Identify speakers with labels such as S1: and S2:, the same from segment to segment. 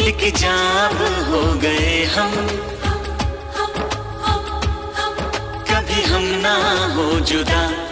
S1: एक जाब हो गए हम। कभी हम ना हो जुदा।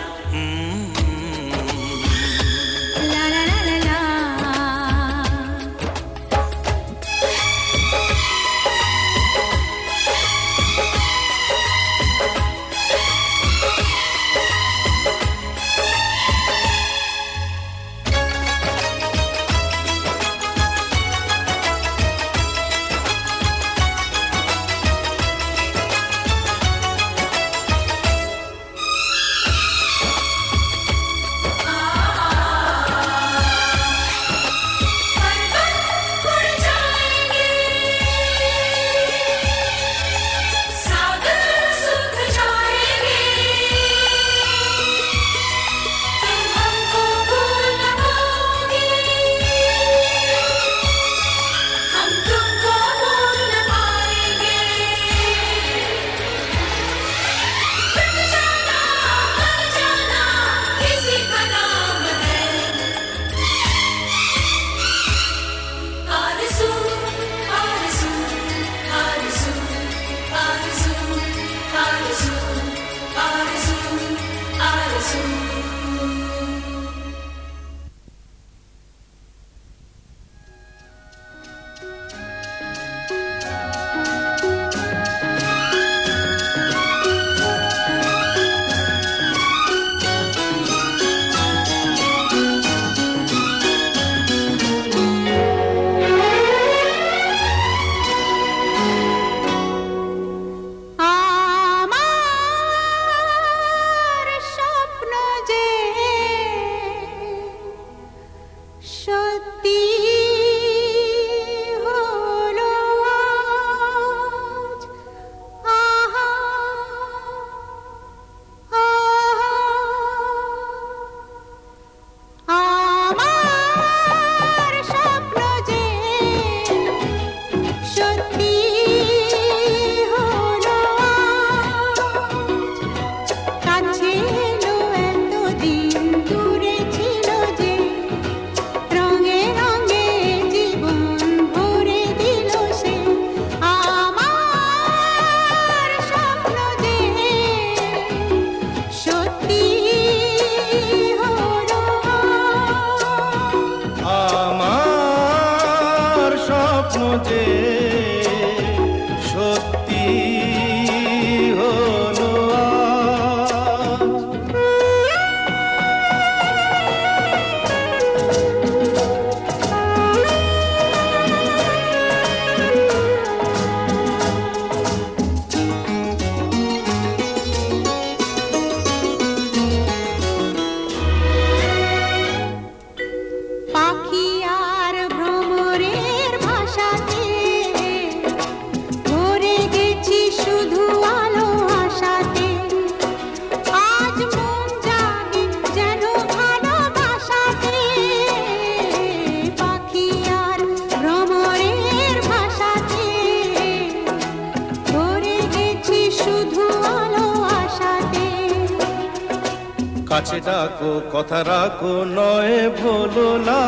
S2: কাছে
S3: ডাকো কথা রাখো নয় ভোলো না।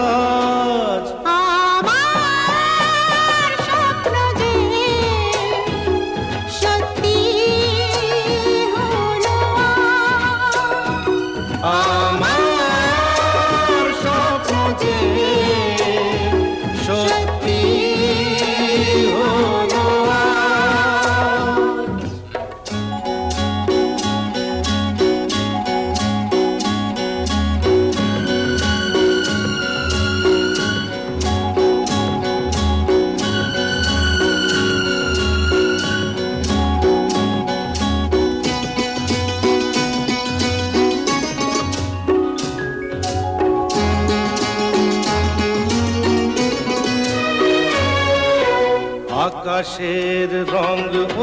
S3: আকাশের রং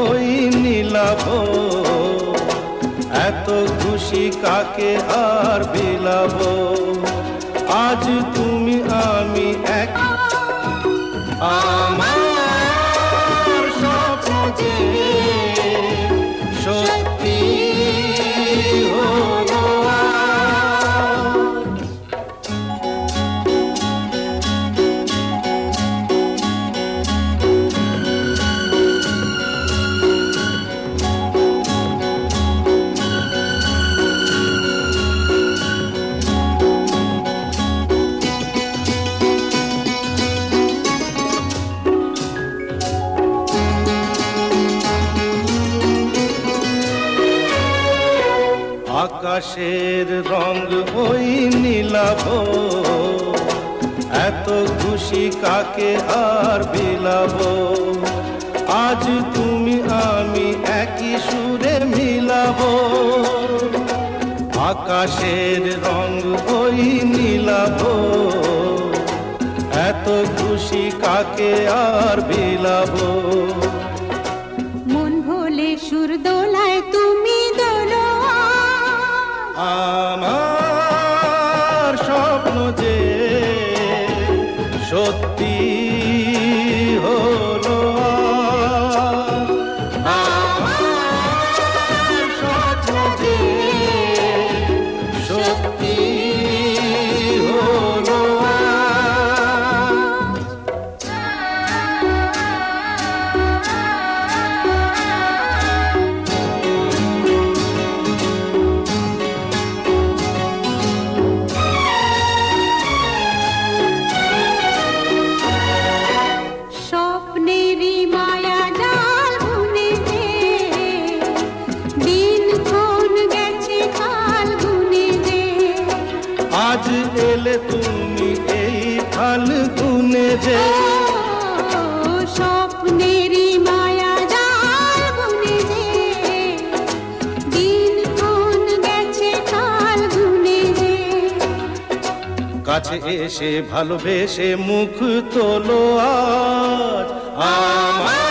S3: ওই নীলাভ। এত খুশি কাকে আর বিলাব? আজ তুমি আমি এক। আমার আকাশের রং ওই নীলাভ। এত খুশি কাকে আর বিলাব? আজ তুমি, আমি একই সুরে মিলাব। আকাশের রং ওই নীলাভ। এত খুশি কাকে আর বিলাবো?
S2: মন ভোলে সুর দোলায় তুমি
S3: আমার কাছে এসে ভালোবেসে মুখ তোলো আজ। আমার